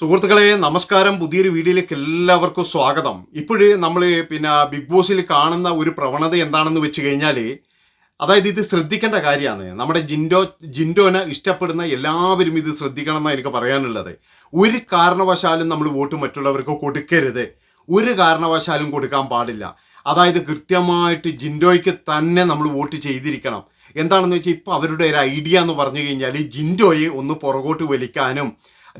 സുഹൃത്തുക്കളെ നമസ്കാരം. പുതിയൊരു വീഡിയോയിലേക്ക് എല്ലാവർക്കും സ്വാഗതം. ഇപ്പോഴേ നമ്മൾ പിന്നെ ബിഗ് ബോസിൽ കാണുന്ന ഒരു പ്രവണത എന്താണെന്ന് വെച്ച് കഴിഞ്ഞാൽ അതായത് ഇത് ശ്രദ്ധിക്കേണ്ട കാര്യമാണ്. നമ്മുടെ ജിൻഡോ ജിൻഡോനെ ഇഷ്ടപ്പെടുന്ന എല്ലാവരും ഇത് ശ്രദ്ധിക്കണം എന്നാണ് എനിക്ക് പറയാനുള്ളത്. ഒരു കാരണവശാലും നമ്മൾ വോട്ട് മറ്റുള്ളവർക്ക് കൊടുക്കരുത്. ഒരു കാരണവശാലും കൊടുക്കാൻ പാടില്ല. അതായത് കൃത്യമായിട്ട് ജിൻഡോയ്ക്ക് തന്നെ നമ്മൾ വോട്ട് ചെയ്തിരിക്കണം. എന്താണെന്ന് വെച്ചാൽ ഇപ്പോൾ അവരുടെ ഒരു ഐഡിയ എന്ന് പറഞ്ഞു കഴിഞ്ഞാൽ ജിൻഡോയെ ഒന്ന് പുറകോട്ട് വലിക്കാനും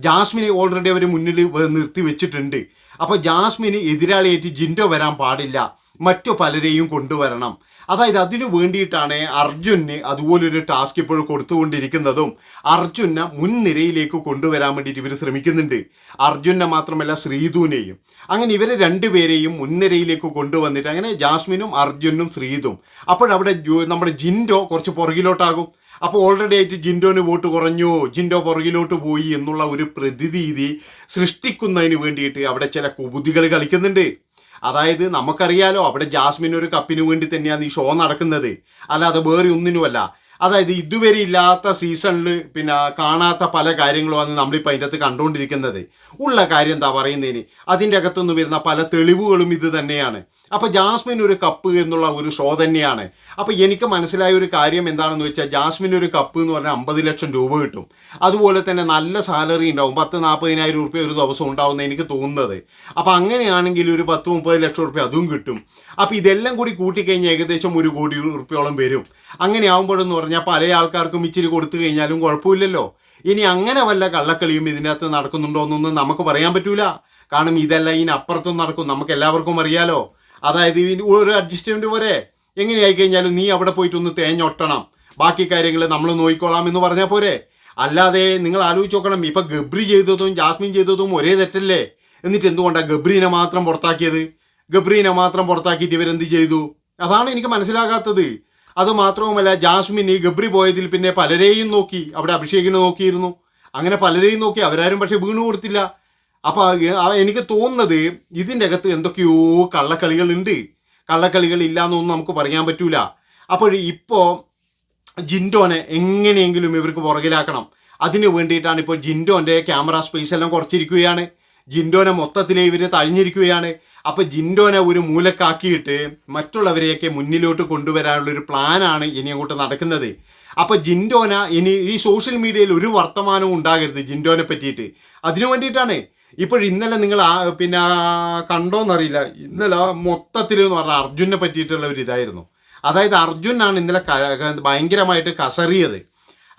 ജാസ്മിനെ ഓൾറെഡി അവർ മുന്നിൽ നിർത്തി വെച്ചിട്ടുണ്ട്. അപ്പോൾ ജാസ്മിന് എതിരാളിയായിട്ട് ജിൻഡോ വരാൻ പാടില്ല. മറ്റു പലരെയും കൊണ്ടുവരണം. അതായത് അതിനു വേണ്ടിയിട്ടാണ് അർജുന് അതുപോലൊരു ടാസ്ക് ഇപ്പോൾ കൊടുത്തുകൊണ്ടിരിക്കുന്നതും അർജുനെ മുൻനിരയിലേക്ക് കൊണ്ടുവരാൻ വേണ്ടിയിട്ട് ഇവർ ശ്രമിക്കുന്നുണ്ട്. അർജുനെ മാത്രമല്ല ശ്രീധുവിനെയും. അങ്ങനെ ഇവരെ രണ്ടുപേരെയും മുൻനിരയിലേക്ക് കൊണ്ടുവന്നിട്ട് അങ്ങനെ ജാസ്മിനും അർജുനും ശ്രീതും അപ്പോഴവിടെ നമ്മുടെ ജിൻഡോ കുറച്ച് പുറകിലോട്ടാകും. അപ്പോൾ ഓൾറെഡി ആയിട്ട് ജിൻഡോന് വോട്ട് കുറഞ്ഞു. ജിൻഡോ പുറകിലോട്ട് പോയി എന്നുള്ള ഒരു പ്രതിരീതി സൃഷ്ടിക്കുന്നതിന് വേണ്ടിയിട്ട് അവിടെ ചില കുബുദ്ധികൾ കളിക്കുന്നുണ്ട്. അതായത് നമുക്കറിയാലോ അവിടെ ജാസ്മിൻ ഒരു കപ്പിന് വേണ്ടി തന്നെയാണ് ഈ ഷോ നടക്കുന്നത്. അല്ലാതെ വേറെ ഒന്നിനുമല്ല. അതായത് ഇതുവരെ ഇല്ലാത്ത സീസണിൽ പിന്നെ കാണാത്ത പല കാര്യങ്ങളുമാണ് നമ്മളിപ്പോൾ അതിന്റെ അകത്ത് കണ്ടുകൊണ്ടിരിക്കുന്നത്. ഉള്ള കാര്യം എന്താ പറയുന്നതിന്? അതിന്റെ അകത്തുനിന്ന് വരുന്ന പല തെളിവുകളും ഇത് തന്നെയാണ്. അപ്പോൾ ജാസ്മിൻ ഒരു കപ്പ് എന്നുള്ള ഒരു ഷോ തന്നെയാണ്. അപ്പോൾ എനിക്ക് മനസ്സിലായ ഒരു കാര്യം എന്താണെന്ന് വെച്ചാൽ ജാസ്മിൻ ഒരു കപ്പ് എന്ന് പറഞ്ഞാൽ അമ്പത് ലക്ഷം രൂപ കിട്ടും. അതുപോലെ തന്നെ നല്ല സാലറി ഉണ്ടാവും. പത്ത് നാൽപ്പതിനായിരം റുപ്യ ഒരു ദിവസം ഉണ്ടാവുമെന്ന് എനിക്ക് തോന്നുന്നത്. അപ്പോൾ അങ്ങനെയാണെങ്കിൽ ഒരു പത്ത് മുപ്പത് ലക്ഷം റുപ്യ അതും കിട്ടും. അപ്പോൾ ഇതെല്ലാം കൂടി കൂട്ടിക്കഴിഞ്ഞാൽ ഏകദേശം ഒരു കോടി റുപ്യോളം വരും. അങ്ങനെ ആകുമ്പോഴെന്ന് പറഞ്ഞാൽ പല ആൾക്കാർക്കും ഇച്ചിരി കൊടുത്തു കഴിഞ്ഞാലും കുഴപ്പമില്ലല്ലോ. ഇനി അങ്ങനെ വല്ല കള്ളക്കളിയും ഇതിനകത്ത് നടക്കുന്നുണ്ടോ എന്നൊന്നും നമുക്ക് പറയാൻ പറ്റൂല. കാരണം ഇതെല്ലാം ഇതിനപ്പുറത്തും നടക്കും. നമുക്ക് എല്ലാവർക്കും അറിയാലോ. അതായത് ഇതിന് ഒരു അഡ്ജസ്റ്റ്മെന്റ് പോരെ. എങ്ങനെയായി കഴിഞ്ഞാലും നീ അവിടെ പോയിട്ടൊന്ന് തേഞ്ഞൊട്ടണം. ബാക്കി കാര്യങ്ങൾ നമ്മൾ നോക്കിക്കോളാം എന്ന് പറഞ്ഞാൽ പോരെ. അല്ലാതെ നിങ്ങൾ ആലോചിച്ച് നോക്കണം. ഇപ്പം ഗബ്രി ചെയ്തതും ജാസ്മിൻ ചെയ്തതും ഒരേ തെറ്റല്ലേ? എന്നിട്ട് എന്തുകൊണ്ടാണ് ഗബ്രീനെ മാത്രം പുറത്താക്കിയത്? ഗബ്രീനെ മാത്രം പുറത്താക്കിയിട്ട് ഇവരെന്ത് ചെയ്തു? അതാണ് എനിക്ക് മനസ്സിലാകാത്തത്. അത് മാത്രവുമല്ല ജാസ്മിൻ ഈ ഗബ്രി പോയതിൽ പിന്നെ പലരെയും നോക്കി അവിടെ അഭിഷേകിനെ നോക്കിയിരുന്നു. അങ്ങനെ പലരെയും നോക്കി അവരാരും പക്ഷേ വീണു കൊടുത്തില്ല. അപ്പോൾ എനിക്ക് തോന്നുന്നത് ഇതിന്റെ അകത്ത് എന്തൊക്കെയോ കള്ളക്കളികളുണ്ട്. കള്ളക്കളികൾ ഇല്ല എന്നൊന്നും നമുക്ക് പറയാൻ പറ്റൂല. അപ്പോൾ ഇപ്പോൾ ജിൻഡോനെ എങ്ങനെയെങ്കിലും ഇവർക്ക് പുറകിലാക്കണം. അതിന് വേണ്ടിയിട്ടാണ് ഇപ്പോൾ ജിൻഡോന്റെ ക്യാമറ സ്പേസ് എല്ലാം കുറച്ചിരിക്കുകയാണ്. ജിൻഡോനെ മൊത്തത്തിൽ ഇവർ തഴിഞ്ഞിരിക്കുകയാണ്. അപ്പോൾ ജിൻഡോനെ ഒരു മൂലക്കാക്കിയിട്ട് മറ്റുള്ളവരെയൊക്കെ മുന്നിലോട്ട് കൊണ്ടുവരാനുള്ള ഒരു പ്ലാനാണ് ഇനി അങ്ങോട്ട് നടക്കുന്നത്. അപ്പോൾ ജിൻഡോന ഇനി ഈ സോഷ്യൽ മീഡിയയിൽ ഒരു വർത്തമാനവും ഉണ്ടാകരുത് ജിൻഡോനെ പറ്റിയിട്ട്. അതിനു വേണ്ടിയിട്ടാണ്. ഇപ്പോൾ ഇന്നലെ നിങ്ങൾ ആ പിന്നെ കണ്ടോന്നറിയില്ല. ഇന്നലെ മൊത്തത്തിൽ എന്ന് പറഞ്ഞാൽ അർജുനെ പറ്റിയിട്ടുള്ള ഒരു ഇതായിരുന്നു. അതായത് അർജുനാണ് ഇന്നലെ ഭയങ്കരമായിട്ട് കസറിയത്.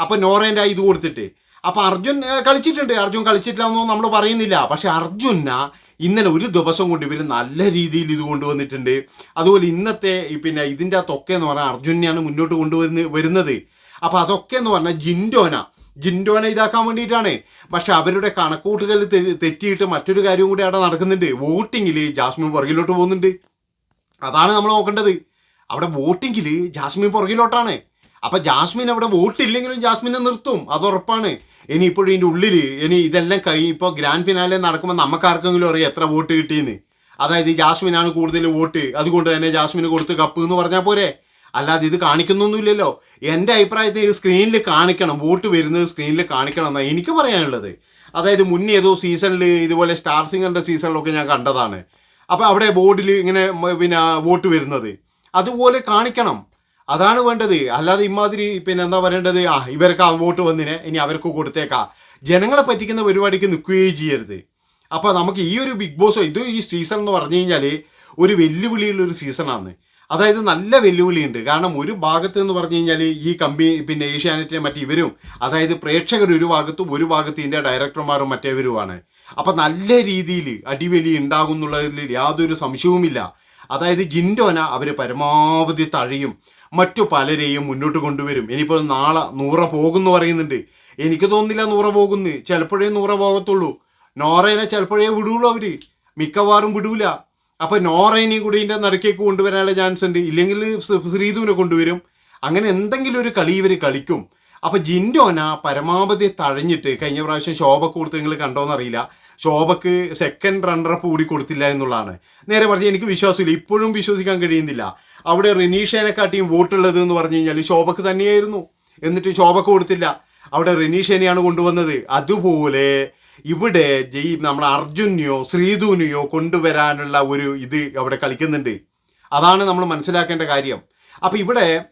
അപ്പോൾ നോറേന്റെ ഇത് കൊടുത്തിട്ട് അപ്പോൾ അർജുൻ കളിച്ചിട്ടുണ്ട്. അർജുൻ കളിച്ചിട്ടില്ല എന്നൊന്നും നമ്മൾ പറയുന്നില്ല. പക്ഷേ അർജുന ഇന്നലെ ഒരു ദിവസം കൊണ്ട് ഇവർ നല്ല രീതിയിൽ ഇത് കൊണ്ടുവന്നിട്ടുണ്ട്. അതുപോലെ ഇന്നത്തെ പിന്നെ ഇതിന്റെ അകത്തൊക്കെ എന്ന് പറഞ്ഞാൽ അർജുനെയാണ് മുന്നോട്ട് കൊണ്ടുവന്ന് വരുന്നത്. അപ്പോൾ അതൊക്കെ എന്ന് പറഞ്ഞാൽ ജിൻഡോന. ജിൻഡോനെ ഇതാക്കാൻ വേണ്ടിയിട്ടാണ്. പക്ഷെ അവരുടെ കണക്കൂട്ടുകൾ തെറ്റിയിട്ട് മറ്റൊരു കാര്യവും കൂടി അവിടെ നടക്കുന്നുണ്ട്. വോട്ടിങ്ങിൽ ജാസ്മിൻ പുറകിലോട്ട് പോകുന്നുണ്ട്. അതാണ് നമ്മൾ നോക്കേണ്ടത്. അവിടെ വോട്ടിങ്ങിൽ ജാസ്മിൻ പുറകിലോട്ടാണ്. അപ്പൊ ജാസ്മിൻ അവിടെ വോട്ടില്ലെങ്കിലും ജാസ്മിനെ നിർത്തും. അത് ഉറപ്പാണ്. ഇനി ഇപ്പോഴും ഇതിന്റെ ഉള്ളിൽ ഇനി ഇതെല്ലാം കഴിഞ്ഞ് ഇപ്പോൾ ഗ്രാൻഡ് ഫിനാലെ നടക്കുമ്പോൾ നമുക്കാർക്കെങ്കിലും അറിയാം എത്ര വോട്ട് കിട്ടിയെന്ന്. അതായത് ജാസ്മിനാണ് കൂടുതൽ വോട്ട്. അതുകൊണ്ട് തന്നെ ജാസ്മിന് കൊടുത്ത് കപ്പ് എന്ന് പറഞ്ഞാൽ പോരെ. അല്ലാതെ ഇത് കാണിക്കുന്നൊന്നുമില്ലല്ലോ. എന്റെ അഭിപ്രായത്തിൽ സ്ക്രീനിൽ കാണിക്കണം. വോട്ട് വരുന്നത് സ്ക്രീനിൽ കാണിക്കണം എന്നാണ് എനിക്ക് പറയാനുള്ളത്. അതായത് മുന്നേ ഏതോ സീസണിൽ ഇതുപോലെ സ്റ്റാർ സിംഗറിന്റെ സീസണിലൊക്കെ ഞാൻ കണ്ടതാണ്. അപ്പോൾ അവിടെ ബോർഡിൽ ഇങ്ങനെ പിന്നെ വോട്ട് വരുന്നത്. അതുപോലെ കാണിക്കണം. അതാണ് വേണ്ടത്. അല്ലാതെ ഇമാതിരി പിന്നെ എന്താ പറയേണ്ടത്? ആ ഇവർക്ക് ആ വോട്ട് വന്നിനെ ഇനി അവർക്ക് കൊടുത്തേക്കാം. ജനങ്ങളെ പറ്റിക്കുന്ന പരിപാടിക്ക് നിൽക്കുകയും ചെയ്യരുത്. അപ്പോൾ നമുക്ക് ഈ ഒരു ബിഗ് ബോസ് ഇത് ഈ സീസൺ എന്ന് പറഞ്ഞു കഴിഞ്ഞാൽ ഒരു വെല്ലുവിളിയുള്ള ഒരു സീസണാണ് അതായത് നല്ല വെല്ലുവിളിയുണ്ട്. കാരണം ഒരു ഭാഗത്ത് എന്ന് പറഞ്ഞു കഴിഞ്ഞാൽ ഈ കമ്പനി പിന്നെ ഏഷ്യാനെറ്റിലെ മറ്റ് ഇവരും അതായത് പ്രേക്ഷകർ ഒരു ഭാഗത്തും ഒരു ഭാഗത്ത് ഇതിന്റെ ഡയറക്ടർമാരും മറ്റേവരുമാണ്. അപ്പം നല്ല രീതിയിൽ അടിവലി ഉണ്ടാകും എന്നുള്ളതിൽ യാതൊരു സംശയവുമില്ല. അതായത് ജിൻഡോന അവർ പരമാവധി തഴയും. മറ്റു പലരെയും മുന്നോട്ട് കൊണ്ടുവരും. ഇനിയിപ്പോൾ നാളെ നൂറ പോകുന്നു പറയുന്നുണ്ട്. എനിക്ക് തോന്നുന്നില്ല നൂറ പോകുന്നു. ചിലപ്പോഴേ നൂറ പോകത്തുള്ളൂ. നോറേനെ ചിലപ്പോഴേ വിടുള്ളൂ അവർ മിക്കവാറും വിടൂല. അപ്പോൾ നോറേനെയും കൂടി ഇതിന്റെ നടുക്കേക്ക് കൊണ്ടുവരാനുള്ള ചാൻസ് ഉണ്ട്. ഇല്ലെങ്കിൽ ശ്രീധുവിനെ കൊണ്ടുവരും. അങ്ങനെ എന്തെങ്കിലും ഒരു കളി ഇവർ കളിക്കും. അപ്പോൾ ജിൻഡോന പരമാവധി തഴഞ്ഞിട്ട് കഴിഞ്ഞ പ്രാവശ്യം ശോഭ കൊടുത്ത് നിങ്ങൾ കണ്ടോന്നറിയില്ല. ശോഭക്ക് സെക്കൻഡ് റണ്ണറപ്പ് കൂടി കൊടുത്തില്ല എന്നുള്ളതാണ്. നേരെ പറഞ്ഞ് എനിക്ക് വിശ്വാസമില്ല. ഇപ്പോഴും വിശ്വസിക്കാൻ കഴിയുന്നില്ല. അവിടെ റിനീഷേനെക്കാട്ടിയും വോട്ടുള്ളത് എന്ന് പറഞ്ഞു കഴിഞ്ഞാൽ ശോഭക്ക് തന്നെയായിരുന്നു. എന്നിട്ട് ശോഭക്ക് കൊടുത്തില്ല. അവിടെ റിനീഷേനെയാണ് കൊണ്ടുവന്നത്. അതുപോലെ ഇവിടെ ജയ് നമ്മൾ അർജുനെയോ ശ്രീധുനെയോ കൊണ്ടുവരാനുള്ള ഒരു ഇത് അവിടെ കളിക്കുന്നുണ്ട്. അതാണ് നമ്മൾ മനസ്സിലാക്കേണ്ട കാര്യം. അപ്പം ഇവിടെ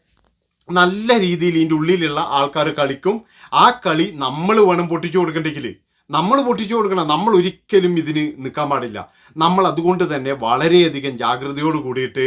നല്ല രീതിയിൽ ഇതിന്റെ ഉള്ളിലുള്ള ആൾക്കാർ കളിക്കും. ആ കളി നമ്മൾ വേണം പൊട്ടിച്ചു കൊടുക്കണ്ടെങ്കിൽ നമ്മൾ പൊട്ടിച്ചു കൊടുക്കണം നമ്മൾ ഒരിക്കലും ഇതിന് നിൽക്കാൻ പാടില്ല. നമ്മൾ അതുകൊണ്ട് തന്നെ വളരെയധികം ജാഗ്രതയോട് കൂടിയിട്ട്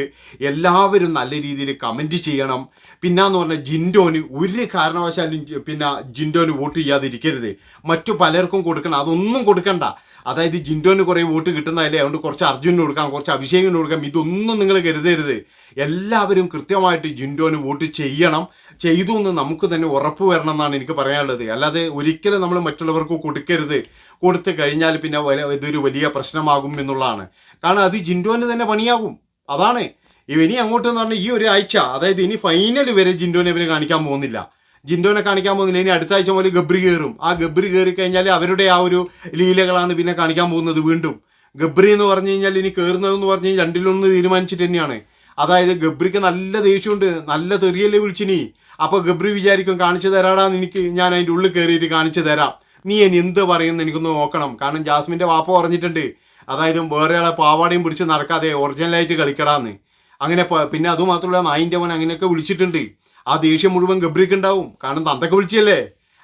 എല്ലാവരും നല്ല രീതിയിൽ കമന്റ് ചെയ്യണം. പിന്നെന്ന് പറഞ്ഞാൽ ജിൻഡോന് ഒരു കാരണവശാലും പിന്നെ ജിൻഡോന് വോട്ട് ചെയ്യാതിരിക്കരുത്. മറ്റു പലർക്കും കൊടുക്കണം അതൊന്നും കൊടുക്കണ്ട. അതായത് ജിൻഡോന് കുറേ വോട്ട് കിട്ടുന്നതല്ലേ? അതുകൊണ്ട് കുറച്ച് അർജുനന് കൊടുക്കാം കുറച്ച് അഭിഷേകിന് കൊടുക്കാം. ഇതൊന്നും നിങ്ങൾ കരുതരുത്. എല്ലാവരും കൃത്യമായിട്ട് ജിൻഡോന് വോട്ട് ചെയ്യണം. ചെയ്തു എന്ന് നമുക്ക് തന്നെ ഉറപ്പ് വരണം എന്നാണ് എനിക്ക് പറയാനുള്ളത്. അല്ലാതെ ഒരിക്കലും നമ്മൾ മറ്റുള്ളവർക്ക് കൊടുക്കരുത്. കൊടുത്തു കഴിഞ്ഞാൽ പിന്നെ ഇതൊരു വലിയ പ്രശ്നമാകും എന്നുള്ളതാണ്. കാരണം അത് ജിൻഡോന് തന്നെ പണിയാകും. അതാണ്. ഇനി അങ്ങോട്ട് എന്ന് പറഞ്ഞാൽ ഈ ഒരു ആഴ്ച അതായത് ഇനി ഫൈനൽ വരെ ജിൻഡോനെ ഇവർ കാണിക്കാൻ പോകുന്നില്ല. ജിൻഡോനെ കാണിക്കാൻ പോകുന്നില്ല. ഇനി അടുത്ത ആഴ്ച മുതൽ ഗബ്രി കയറും ആ ഗബ്രി കയറി കഴിഞ്ഞാൽ അവരുടെ ആ ഒരു ലീലകളാണ് പിന്നെ കാണിക്കാൻ പോകുന്നത് വീണ്ടും. ഗബ്രി എന്ന് പറഞ്ഞു കഴിഞ്ഞാൽ ഇനി കയറുന്നതെന്ന് പറഞ്ഞു കഴിഞ്ഞാൽ രണ്ടിലൊന്ന് തീരുമാനിച്ചിട്ട് തന്നെയാണ്. അതായത് ഗബ്രിക്ക് നല്ല ദേഷ്യമുണ്ട്. നല്ല തെറിയല്ലേ വിളിച്ചിനി? അപ്പോൾ ഗബ്രി വിചാരിക്കും കാണിച്ചു തരാടാ എനിക്ക് ഞാൻ അതിന്റെ ഉള്ളിൽ കയറിയിട്ട് കാണിച്ചു തരാം. നീ ഇനി എന്ത് പറയുമെന്ന് എനിക്കൊന്ന് നോക്കണം. കാരണം ജാസ്മിന്റെ വാപ്പ പറഞ്ഞിട്ടുണ്ട്. അതായത് വേറെ ആളെ പാവാടയും പിടിച്ച് നടക്കാതെ ഒറിജിനലായിട്ട് കളിക്കടാന്ന്. അങ്ങനെ പിന്നെ അതുമാത്രമല്ല നായിന്റെ മോൻ അങ്ങനെയൊക്കെ വിളിച്ചിട്ടുണ്ട്. ആ ദേഷ്യം മുഴുവൻ ഗബ്രിക്ക് ഉണ്ടാവും. കാരണം തന്തൊക്കെ വിളിച്ചല്ലേ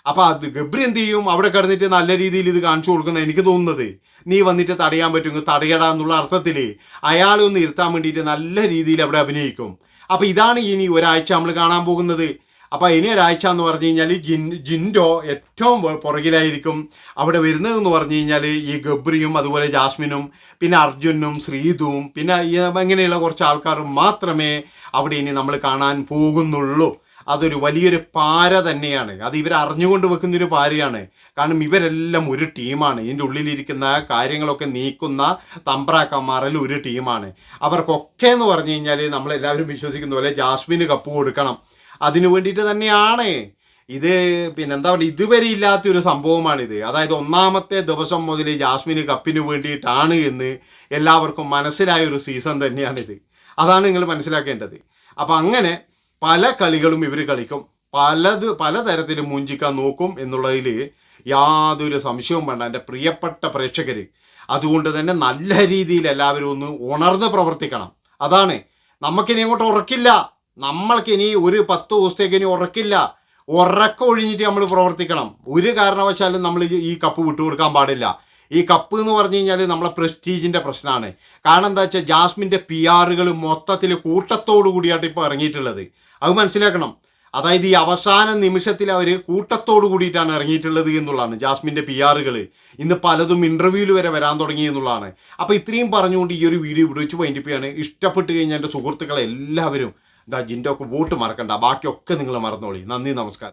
അപ്പൊ അത് ഗബ്രി എന്ത് ചെയ്യും? അവിടെ കിടന്നിട്ട് നല്ല രീതിയിൽ ഇത് കാണിച്ചു കൊടുക്കുന്ന എനിക്ക് തോന്നുന്നത് നീ വന്നിട്ട് തടയാൻ പറ്റുമെങ്കിൽ തടയടാ എന്നുള്ള അർത്ഥത്തിൽ അയാളെ ഒന്ന് ഇരുത്താൻ വേണ്ടിയിട്ട് നല്ല രീതിയിൽ അവിടെ അഭിനയിക്കും. അപ്പൊ ഇതാണ് ഇനി ഒരാഴ്ച നമ്മൾ കാണാൻ പോകുന്നത്. അപ്പൊ ഇനി ഒരാഴ്ച എന്ന് പറഞ്ഞു കഴിഞ്ഞാൽ ജിൻ ജിൻഡോ ഏറ്റവും പുറ- പുറകിലായിരിക്കും അവിടെ വരുന്നതെന്ന് പറഞ്ഞു കഴിഞ്ഞാൽ ഈ ഗബ്രിയും അതുപോലെ ജാസ്മിനും പിന്നെ അർജുനും ശ്രീതുവും പിന്നെ ഇങ്ങനെയുള്ള കുറച്ച് ആൾക്കാരും മാത്രമേ അവിടെ ഇനി നമ്മൾ കാണാൻ പോകുന്നുള്ളൂ. അതൊരു വലിയൊരു പാര തന്നെയാണ്. അത് ഇവർ അറിഞ്ഞുകൊണ്ട് വെക്കുന്നൊരു പാരയാണ്. കാരണം ഇവരെല്ലാം ഒരു ടീമാണ്. ഇതിന്റെ ഉള്ളിലിരിക്കുന്ന കാര്യങ്ങളൊക്കെ നീക്കുന്ന തമ്പ്രാക്കന്മാരിൽ ഒരു ടീമാണ്. അവർക്കൊക്കെ എന്ന് പറഞ്ഞു കഴിഞ്ഞാൽ നമ്മളെല്ലാവരും വിശ്വസിക്കുന്ന പോലെ ജാസ്മിന് കപ്പ് കൊടുക്കണം. അതിനു വേണ്ടിയിട്ട് തന്നെയാണ്. ഇത് പിന്നെ എന്താ പറയുക ഇതുവരെ ഇല്ലാത്തൊരു സംഭവമാണിത്. അതായത് ഒന്നാമത്തെ ദിവസം മുതൽ ജാസ്മിന് കപ്പിന് വേണ്ടിയിട്ടാണ് എന്ന് എല്ലാവർക്കും മനസ്സിലായ ഒരു സീസൺ തന്നെയാണിത്. അതാണ് നിങ്ങൾ മനസ്സിലാക്കേണ്ടത്. അപ്പം അങ്ങനെ പല കളികളും ഇവർ കളിക്കും. പലത് പലതരത്തിലും മൂഞ്ചിക്കാൻ നോക്കും എന്നുള്ളതിൽ യാതൊരു സംശയവും വേണ്ട. എന്റെ പ്രിയപ്പെട്ട പ്രേക്ഷകർ അതുകൊണ്ട് തന്നെ നല്ല രീതിയിൽ എല്ലാവരും ഒന്ന് ഉണർന്ന് പ്രവർത്തിക്കണം. അതാണ്. നമുക്കിനി അങ്ങോട്ട് ഉറക്കില്ല. നമ്മൾക്കിനി ഒരു പത്ത് ദിവസത്തേക്ക് ഇനി ഉറക്കില്ല. ഉറക്കം ഒഴിഞ്ഞിട്ട് നമ്മൾ പ്രവർത്തിക്കണം. ഒരു കാരണവശാലും നമ്മൾ ഈ കപ്പ് വിട്ടുകൊടുക്കാൻ പാടില്ല. ഈ കപ്പ് എന്ന് പറഞ്ഞു കഴിഞ്ഞാൽ നമ്മളെ പ്രസ്റ്റീജിന്റെ പ്രശ്നമാണ് കാരണം എന്താ വെച്ചാൽ ജാസ്മിന്റെ പി ആറുകൾ മൊത്തത്തിൽ കൂട്ടത്തോടു കൂടിയാണ് ഇപ്പോൾ ഇറങ്ങിയിട്ടുള്ളത്. അത് മനസ്സിലാക്കണം. അതായത് ഈ അവസാന നിമിഷത്തിൽ അവർ കൂട്ടത്തോടു കൂടിയിട്ടാണ് ഇറങ്ങിയിട്ടുള്ളത് എന്നുള്ളതാണ് ജാസ്മിന്റെ പി ആറുകൾ ഇന്ന് പലതും ഇന്റർവ്യൂവിൽ വരെ വരാൻ തുടങ്ങി എന്നുള്ളതാണ്. അപ്പോൾ ഇത്രയും പറഞ്ഞുകൊണ്ട് ഈ ഒരു വീഡിയോ ഇവിടെ വെച്ച് വൈൻഡിപ്പിയാണ് ഇഷ്ടപ്പെട്ട് കഴിഞ്ഞാൽ എന്റെ സുഹൃത്തുക്കളെ എല്ലാവരും ഇതാ ജിന്റെ ഒക്കെ വോട്ട് മറക്കണ്ട. ബാക്കിയൊക്കെ നിങ്ങൾ മറന്നോളി. നന്ദി നമസ്കാരം.